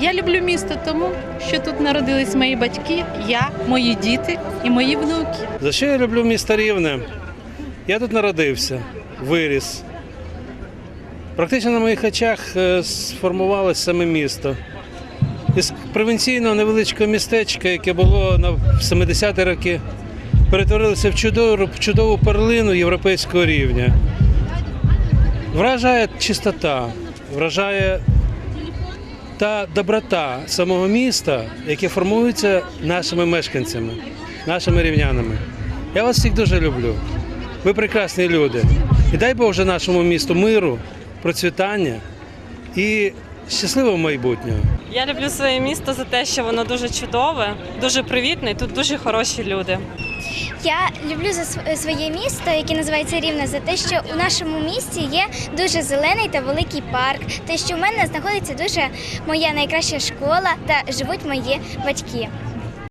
Я люблю місто тому, що тут народились мої батьки, я, мої діти і мої внуки. За що я люблю місто Рівне? Я тут народився, виріс. Практично на моїх очах е, сформувалось саме місто. Із провінційного невеличкого містечка, яке було на 70-ті роки, перетворилося в чудову, чудову перлину європейського рівня. Вражає чистота, вражає та доброта самого міста, яке формується нашими мешканцями, нашими рівнянами. Я вас всіх дуже люблю. Ви прекрасні люди. І дай Боже нашому місту миру, процвітання і щасливого майбутнього. Я люблю своє місто за те, що воно дуже чудове, дуже привітне, і тут дуже хороші люди. Я люблю за св- своє місто, яке називається Рівне, за те, що у нашому місті є дуже зелений та великий парк. Те, що в мене знаходиться дуже моя найкраща школа та живуть мої батьки.